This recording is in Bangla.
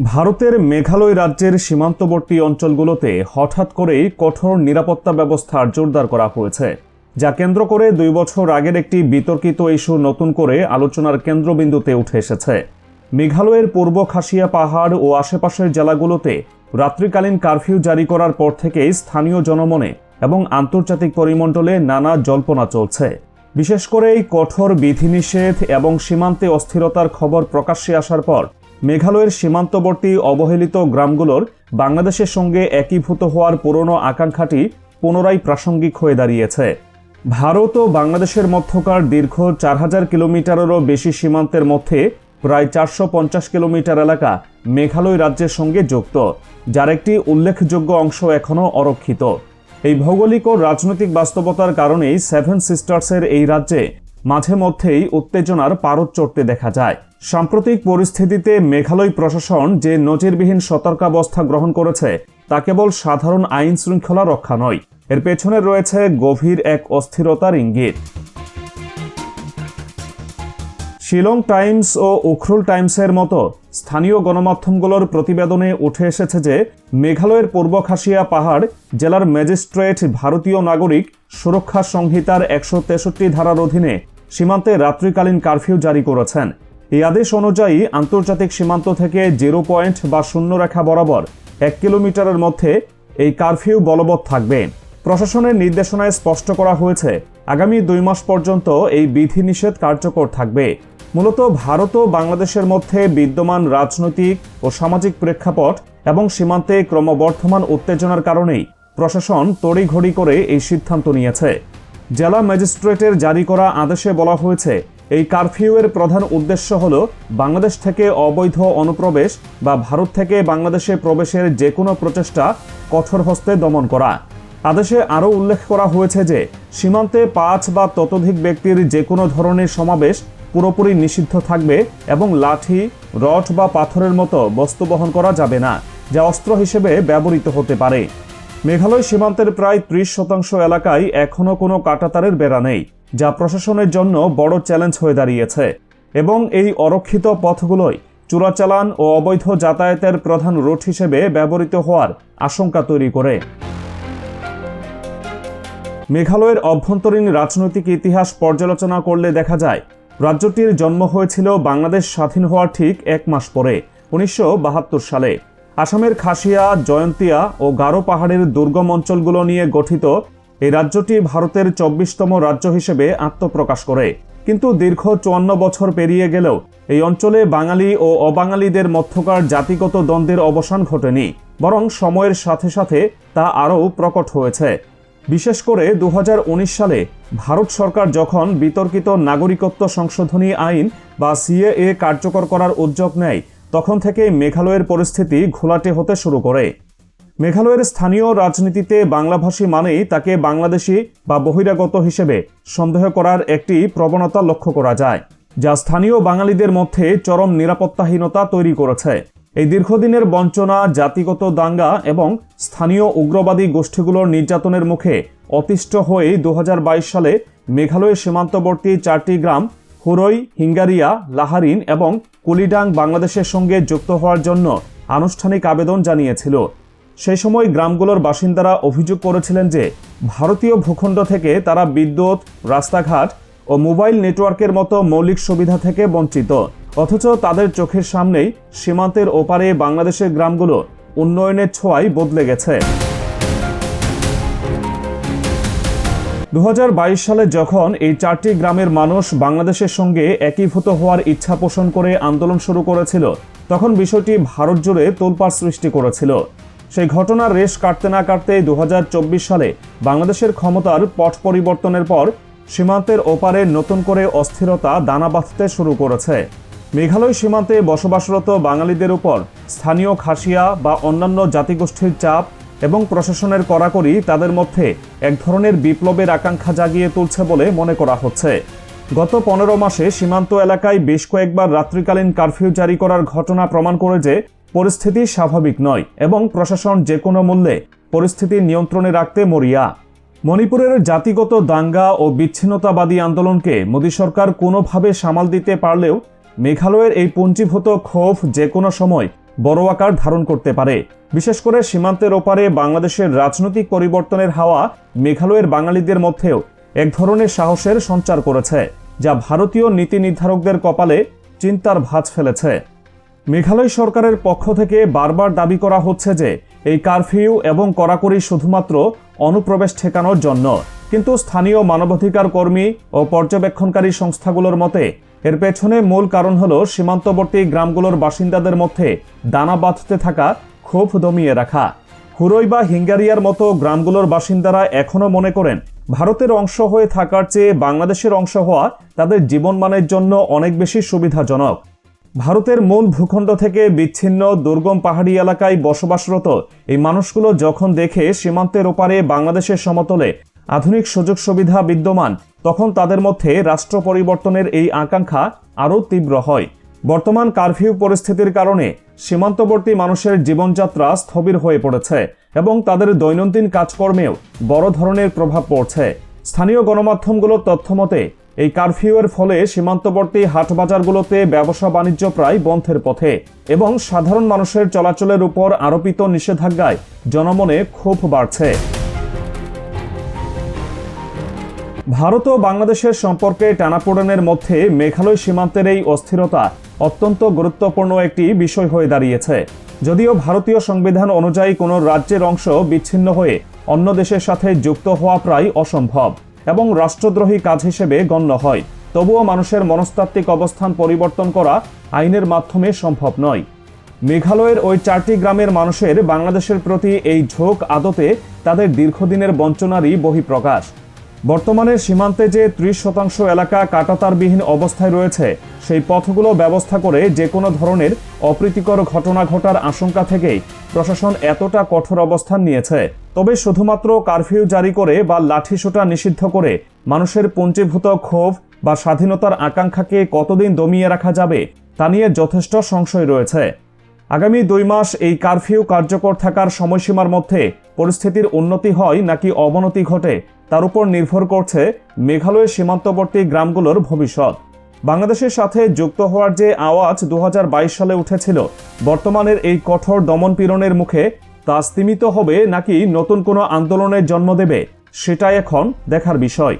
ভারতের মেঘালয় রাজ্যের সীমান্তবর্তী অঞ্চলগুলোতে হঠাৎ করেই কঠোর নিরাপত্তা ব্যবস্থার জোরদার করা হয়েছে, যা কেন্দ্র করে দুই বছর আগের একটি বিতর্কিত ইস্যু নতুন করে আলোচনার কেন্দ্রবিন্দুতে উঠে এসেছে। মেঘালয়ের পূর্ব খাসিয়া পাহাড় ও আশেপাশের জেলাগুলোতে রাত্রিকালীন কারফিউ জারি করার পর থেকেই স্থানীয় জনমনে এবং আন্তর্জাতিক পরিমণ্ডলে নানা জল্পনা চলছে। বিশেষ করে এই কঠোর বিধিনিষেধ এবং সীমান্তে অস্থিরতার খবর প্রকাশ্যে আসার পর মেঘালয়ের সীমান্তবর্তী অবহেলিত গ্রামগুলোর বাংলাদেশের সঙ্গে একীভূত হওয়ার পুরনো আকাঙ্ক্ষাটি পুনরায় প্রাসঙ্গিক হয়ে দাঁড়িয়েছে। ভারত ও বাংলাদেশের মধ্যকার দীর্ঘ চার হাজার কিলোমিটারেরও বেশি সীমান্তের মধ্যে প্রায় চারশো পঞ্চাশ কিলোমিটার এলাকা মেঘালয় রাজ্যের সঙ্গে যুক্ত, যার একটি উল্লেখযোগ্য অংশ এখনও অরক্ষিত। এই ভৌগোলিক ও রাজনৈতিক বাস্তবতার কারণেই সেভেন সিস্টার্সের এই রাজ্যে মাঝে মধ্যেই উত্তেজনার পারদ চড়তে দেখা যায়। সাম্প্রতিক পরিস্থিতিতে মেঘালয় প্রশাসন যে নজিরবিহীন সতর্কাবস্থা গ্রহণ করেছে, তা কেবল সাধারণ আইন শৃঙ্খলা রক্ষা নয়, এর পেছনে রয়েছে গভীর এক অস্থিরতার ইঙ্গিত। শিলং টাইমস ও উখরুল টাইমসের মতো স্থানীয় গণমাধ্যমগুলোর প্রতিবেদনে উঠে এসেছে যে, মেঘালয়ের পূর্ব খাসিয়া পাহাড় জেলার ম্যাজিস্ট্রেট ভারতীয় নাগরিক সুরক্ষা সংহিতার একশো তেষট্টি ধারার অধীনে সীমান্তে রাত্রিকালীন কারফিউ জারি করেছেন। এই আদেশ অনুযায়ী আন্তর্জাতিক সীমান্ত থেকে জিরো পয়েন্ট বা শূন্য রেখা বরাবর এক কিলোমিটারের মধ্যে এই কারফিউ বলবৎ থাকবে। প্রশাসনের নির্দেশনায় স্পষ্ট করা হয়েছে, আগামী দুই মাস পর্যন্ত এই বিধিনিষেধ কার্যকর থাকবে। মূলত ভারত ও বাংলাদেশের মধ্যে বিদ্যমান রাজনৈতিক ও সামাজিক প্রেক্ষাপট এবং সীমান্তে ক্রমবর্ধমান উত্তেজনার কারণেই প্রশাসন তড়িঘড়ি করে এই সিদ্ধান্ত নিয়েছে। জেলা ম্যাজিস্ট্রেটের জারি করা আদেশে বলা হয়েছে এই কারফিউয়ের প্রধান উদ্দেশ্য হল বাংলাদেশ থেকে অবৈধ অনুপ্রবেশ বা ভারত থেকে বাংলাদেশে প্রবেশের যে কোনো প্রচেষ্টা কঠোর হস্তে দমন করা। আদেশে আরও উল্লেখ করা হয়েছে যে, সীমান্তে পাঁচ বা ততোধিক ব্যক্তির যে কোনো ধরনের সমাবেশ পুরোপুরি নিষিদ্ধ থাকবে এবং লাঠি, রড বা পাথরের মতো বস্তু বহন করা যাবে না, যা অস্ত্র হিসেবে ব্যবহৃত হতে পারে। মেঘালয় সীমান্তের প্রায় ত্রিশ শতাংশ এলাকায় এখনও কোনো কাটাতারের বেড়া নেই। যা প্রশাসনের জন্য বড় চ্যালেঞ্জ হয়ে দাঁড়িয়েছে এবং এই অরক্ষিত পথগুলোই চোরাচালান ও অবৈধ যাতায়াতের প্রধান রুট হিসেবে ব্যবহৃত হওয়ার আশঙ্কা তৈরি করে। মেঘালয়ের অভ্যন্তরীণ রাজনৈতিক ইতিহাস পর্যালোচনা করলে দেখা যায়, রাজ্যটির জন্ম হয়েছিল বাংলাদেশ স্বাধীন হওয়ার ঠিক এক মাস পরে, উনিশশো বাহাত্তর সালে। আসামের খাসিয়া, জয়ন্তিয়া ও গারো পাহাড়ের দুর্গম অঞ্চলগুলো নিয়ে গঠিত এই রাজ্যটি ভারতের চব্বিশতম রাজ্য হিসেবে আত্মপ্রকাশ করে। কিন্তু দীর্ঘ চুয়ান্ন বছর পেরিয়ে গেলেও এই অঞ্চলে বাঙালি ও অবাঙালিদের মধ্যকার জাতিগত দ্বন্দ্বের অবসান ঘটেনি, বরং সময়ের সাথে সাথে তা আরও প্রকট হয়েছে। বিশেষ করে দু হাজার উনিশ সালে ভারত সরকার যখন বিতর্কিত নাগরিকত্ব সংশোধনী আইন বা সিএএ কার্যকর করার উদ্যোগ নেয়, তখন থেকে মেঘালয়ের পরিস্থিতি ঘোলাটে হতে শুরু করে। মেঘালয়ের স্থানীয় রাজনীতিতে বাংলাভাষী মানেই তাকে বাংলাদেশি বা বহিরাগত হিসেবে সন্দেহ করার একটি প্রবণতা লক্ষ্য করা যায়, যা স্থানীয় বাঙালিদের মধ্যে চরম নিরাপত্তাহীনতা তৈরি করেছে। এই দীর্ঘদিনের বঞ্চনা, জাতিগত দাঙ্গা এবং স্থানীয় উগ্রবাদী গোষ্ঠীগুলোর নির্যাতনের মুখে অতিষ্ঠ হয়ে দু হাজার বাইশ সালে মেঘালয়ের সীমান্তবর্তী চারটি গ্রাম হুরই, হিঙ্গারিয়া, লাহারিন এবং কুলিডাং বাংলাদেশের সঙ্গে যুক্ত হওয়ার জন্য আনুষ্ঠানিক আবেদন জানিয়েছিল। সেই সময় গ্রামগুলোর বাসিন্দারা অভিযোগ করেছিলেন যে ভারতীয় ভূখণ্ড থেকে তারা বিদ্যুৎ, রাস্তাঘাট ও মোবাইল নেটওয়ার্কের মতো মৌলিক সুবিধা থেকে বঞ্চিত। অথচ তাদের চোখের সামনেই সীমান্তের ওপারে বাংলাদেশের গ্রামগুলো উন্নয়নের ছোঁয়ায় বদলে গেছে। দু হাজার বাইশ সালে যখন এই চারটি গ্রামের মানুষ বাংলাদেশের সঙ্গে একীভূত হওয়ার ইচ্ছা পোষণ করে আন্দোলন শুরু করেছিল, তখন বিষয়টি ভারত জুড়ে তোলপাড় সৃষ্টি করেছিল। সেই ঘটনার রেশ কাটতে না কাটতে দু সালে বাংলাদেশের ক্ষমতার পট পরিবর্তনের পর সীমান্তের ওপারে নতুন করে অস্থিরতা দানা বাঁধতে শুরু করেছে। মেঘালয় সীমান্তে বসবাসরত বাঙালিদের উপর স্থানীয় খাসিয়া বা অন্যান্য জাতিগোষ্ঠীর চাপ এবং প্রশাসনের কড়াকড়ি তাদের মধ্যে এক ধরনের বিপ্লবের আকাঙ্ক্ষা জাগিয়ে তুলছে বলে মনে করা হচ্ছে। গত পনেরো মাসে সীমান্ত এলাকায় বেশ কয়েকবার রাত্রিকালীন কারফিউ জারি করার ঘটনা প্রমাণ করে যে পরিস্থিতি স্বাভাবিক নয় এবং প্রশাসন যে কোনো মূল্যে পরিস্থিতি নিয়ন্ত্রণে রাখতে মরিয়া। মণিপুরের জাতিগত দাঙ্গা ও বিচ্ছিন্নতাবাদী আন্দোলনকে মোদী সরকার কোনোভাবে সামাল দিতে পারলেও মেঘালয়ের এই পুঞ্জীভূত ক্ষোভ যে কোনো সময় বড় আকার ধারণ করতে পারে। বিশেষ করে সীমান্তের ওপারে বাংলাদেশের রাজনৈতিক পরিবর্তনের হাওয়া মেঘালয়ের বাঙালিদের মধ্যেও এক ধরনের সাহসের সঞ্চার করেছে, যা ভারতীয় নীতি নির্ধারকদের কপালে চিন্তার ভাঁজ ফেলেছে। মেঘালয় সরকারের পক্ষ থেকে বারবার দাবি করা হচ্ছে যে এই কারফিউ এবং কড়াকড়ি শুধুমাত্র অনুপ্রবেশ ঠেকানোর জন্য। কিন্তু স্থানীয় মানবাধিকার কর্মী ও পর্যবেক্ষণকারী সংস্থাগুলোর মতে, এর পেছনে মূল কারণ হল সীমান্তবর্তী গ্রামগুলোর বাসিন্দাদের মধ্যে দানা বাঁধতে থাকা, ক্ষোভ দমিয়ে রাখা। হুরই বা হিঙ্গারিয়ার মতো গ্রামগুলোর বাসিন্দারা এখনও মনে করেন, ভারতের অংশ হয়ে থাকার চেয়ে বাংলাদেশের অংশ হওয়া তাদের জীবনমানের জন্য অনেক বেশি সুবিধাজনক। ভারতের মূল ভূখণ্ড থেকে বিচ্ছিন্ন দুর্গম পাহাড়ি এলাকায় বসবাসরত এই মানুষগুলো যখন দেখে সীমান্তের ওপারে বাংলাদেশের সমতলে আধুনিক সুযোগ সুবিধা বিদ্যমান, তখন তাদের মধ্যে রাষ্ট্র পরিবর্তনের এই আকাঙ্ক্ষা আরও তীব্র হয়। বর্তমান কারফিউ পরিস্থিতির কারণে সীমান্তবর্তী মানুষের জীবনযাত্রা স্থবির হয়ে পড়েছে এবং তাদের দৈনন্দিন কাজকর্মেও বড় ধরনের প্রভাব পড়ছে। স্থানীয় গণমাধ্যমগুলোর তথ্যমতে এই কারফিউয়ের ফলে সীমান্তবর্তী হাটবাজারগুলোতে ব্যবসা বাণিজ্য প্রায় বন্ধের পথে এবং সাধারণ মানুষের চলাচলের উপর আরোপিত নিষেধাজ্ঞায় জনমনে ক্ষোভ বাড়ছে। ভারত ও বাংলাদেশের সম্পর্কে টানাপোড়েনের মধ্যে মেঘালয় সীমান্তের এই অস্থিরতা অত্যন্ত গুরুত্বপূর্ণ একটি বিষয় হয়ে দাঁড়িয়েছে। যদিও ভারতীয় সংবিধান অনুযায়ী কোনো রাজ্যের অংশ বিচ্ছিন্ন হয়ে অন্য দেশের সাথে যুক্ত হওয়া প্রায় অসম্ভব। এবং রাষ্ট্রদ্রোহী কাজ হিসেবে গণ্য হয়। তবুও মানুষের মনস্তাত্ত্বিক অবস্থান পরিবর্তন করা আইনের মাধ্যমে সম্ভব নয়। মেঘালয়ের ওই চারটি গ্রামের মানুষের বাংলাদেশের প্রতি এই ঝোঁক আদতে তাদের দীর্ঘদিনের বঞ্চনারই বহিঃপ্রকাশ। বর্তমানে সীমান্তে যে ত্রিশ শতাংশ এলাকা কাটাতারবিহীন অবস্থায় রয়েছে, সেই পথগুলো ব্যবস্থা করে যে কোনো ধরনের অপ্রীতিকর ঘটনা ঘটার আশঙ্কা থেকেই প্রশাসন এতটা কঠোর অবস্থান নিয়েছে। তবে শুধুমাত্র কারফিউ জারি করে বা লাঠিসোঁটা নিষিদ্ধ করে মানুষের পঞ্চীভূত ক্ষোভ বা স্বাধীনতার আকাঙ্ক্ষাকে কতদিন দমিয়ে রাখা যাবে, তা নিয়ে যথেষ্ট সংশয় রয়েছে। আগামী দুই মাস এই কারফিউ কার্যকর থাকার সময়সীমার মধ্যে পরিস্থিতির উন্নতি হয় নাকি অবনতি ঘটে তার উপর নির্ভর করছে মেঘালয়ের সীমান্তবর্তী গ্রামগুলোর ভবিষ্যৎ। বাংলাদেশের সাথে যুক্ত হওয়ার যে আওয়াজ দু হাজার বাইশ সালে উঠেছিল, বর্তমানের এই কঠোর দমনপীড়নের মুখে তা স্তিমিত হবে নাকি নতুন কোনো আন্দোলনের জন্ম দেবে, সেটাই এখন দেখার বিষয়।